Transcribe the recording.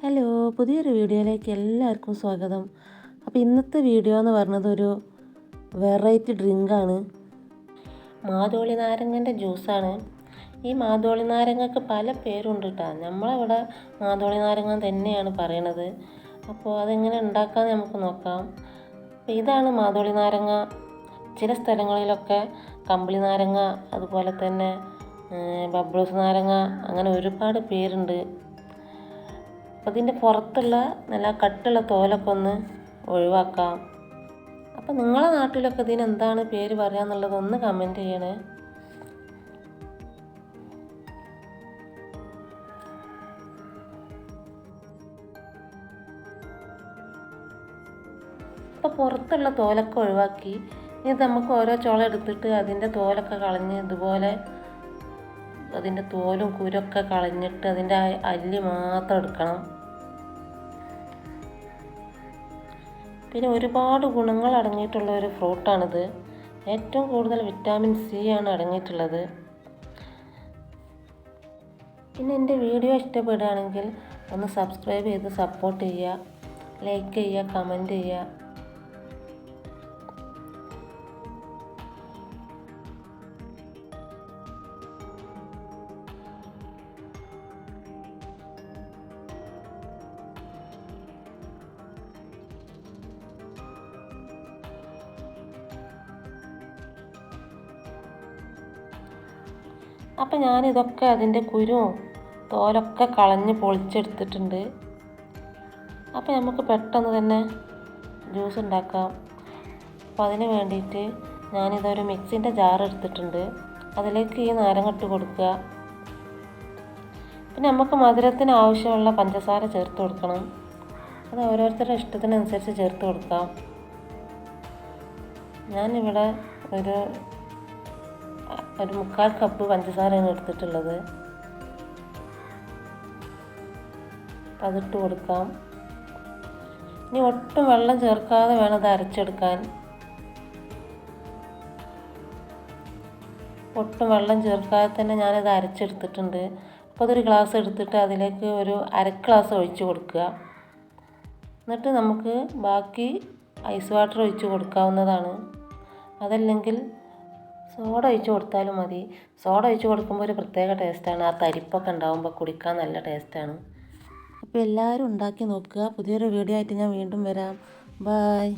Hello പുതിയൊരു വീഡിയോയിലേക്ക് എല്ലാവർക്കും സ്വാഗതം. അപ്പോൾ ഇന്നത്തെ വീഡിയോ എന്ന് പറഞ്ഞത് ഒരു വെറൈറ്റി ഡ്രിങ്കാണ്. മാതോളി നാരങ്ങന്റെ ജ്യൂസാണ്. ഈ മാതോളി നാരങ്ങക്ക് പല പേരുണ്ട് കേട്ടോ നമ്മളവിടെ മാതോളി നാരങ്ങ തന്നെയാണ് പറയണത്. അപ്പോൾ അതെങ്ങനെ ഉണ്ടാക്കാമെന്ന് നമുക്ക് നോക്കാം. അപ്പോൾ ഇതാണ് മാതോളി നാരങ്ങ. ചില സ്ഥലങ്ങളിലൊക്കെ കമ്പിളി നാരങ്ങ അതുപോലെ തന്നെ ബബ്ലൂസ് നാരങ്ങ അങ്ങനെ ഒരുപാട് പേരുണ്ട്. അപ്പോൾ ഇതിന്റെ പുറത്തുള്ള നല്ല കട്ടുള്ള തോലൊക്കെ ഒന്ന് ഒഴിവാക്കാം. അപ്പോൾ നിങ്ങളെ നാട്ടിലൊക്കെ ഇതിന് എന്താണ് പേര് പറയാന്നുള്ളത് ഒന്ന് കമന്റ് ചെയ്യണേ. അപ്പോൾ പുറത്തുള്ള തോലൊക്കെ ഒഴിവാക്കി. ഇനി നമുക്ക് ഓരോ ചോള എടുത്തിട്ട് അതിന്റെ തോലൊക്കെ കളഞ്ഞ് ഇതുപോലെ അതിന്റെ തോലും കുരൊക്കെ കളഞ്ഞിട്ട് അതിന്റെ അല്ലി മാത്രം എടുക്കണം. പിന്നെ ഒരുപാട് ഗുണങ്ങൾ അടങ്ങിയിട്ടുള്ള ഒരു ഫ്രൂട്ടാണിത്. ഏറ്റവും കൂടുതൽ വിറ്റാമിൻ സി ആണ് അടങ്ങിയിട്ടുള്ളത്. പിന്നെ എന്റെ വീഡിയോ ഇഷ്ടപ്പെടുകയാണെങ്കിൽ ഒന്ന് സബ്സ്ക്രൈബ് ചെയ്ത് സപ്പോർട്ട് ചെയ്യുക ലൈക്ക് ചെയ്യുക കമന്റ് ചെയ്യുക. അപ്പം ഞാനിതൊക്കെ അതിന്റെ കുരുവും തോലൊക്കെ കളഞ്ഞ് പൊളിച്ചെടുത്തിട്ടുണ്ട്. അപ്പം നമുക്ക് പെട്ടെന്ന് തന്നെ ജ്യൂസ് ഉണ്ടാക്കാം. അപ്പം അതിന് വേണ്ടിയിട്ട് ഞാനിതൊരു മിക്സിന്റെ ജാർ എടുത്തിട്ടുണ്ട്. അതിലേക്ക് ഈ നാരങ്ങട്ട് കൊടുക്കുക. പിന്നെ നമുക്ക് മധുരത്തിന് ആവശ്യമുള്ള പഞ്ചസാര ചേർത്ത് കൊടുക്കണം. അത് ഓരോരുത്തരുടെ ഇഷ്ടത്തിനനുസരിച്ച് ചേർത്ത് കൊടുക്കാം. ഞാനിവിടെ ഒരു ഒരു മുക്കാൽ കപ്പ് പഞ്ചസാരയാണ് എടുത്തിട്ടുള്ളത്. അതിട്ട് കൊടുക്കാം. ഇനി ഒട്ടും വെള്ളം ചേർക്കാതെ വേണം അത് അരച്ചെടുക്കാൻ. ഒട്ടും വെള്ളം ചേർക്കാതെ തന്നെ ഞാനത് അരച്ചെടുത്തിട്ടുണ്ട്. അപ്പോൾ അതൊരു ഗ്ലാസ് എടുത്തിട്ട് അതിലേക്ക് ഒരു അര ഗ്ലാസ് ഒഴിച്ച് കൊടുക്കുക. എന്നിട്ട് നമുക്ക് ബാക്കി ഐസ് വാട്ടർ ഒഴിച്ച് കൊടുക്കാവുന്നതാണ്. അതല്ലെങ്കിൽ സോഡ ഒഴിച്ച് കൊടുത്താലും മതി. സോഡ ഒഴിച്ച് കൊടുക്കുമ്പോൾ ഒരു പ്രത്യേക ടേസ്റ്റാണ്. ആ തരിപ്പൊക്കെ ഉണ്ടാകുമ്പോൾ കുടിക്കാൻ നല്ല ടേസ്റ്റാണ്. അപ്പോൾ എല്ലാവരും ഉണ്ടാക്കി നോക്കുക. പുതിയൊരു വീഡിയോ ആയിട്ട് ഞാൻ വീണ്ടും വരാം. ബായ്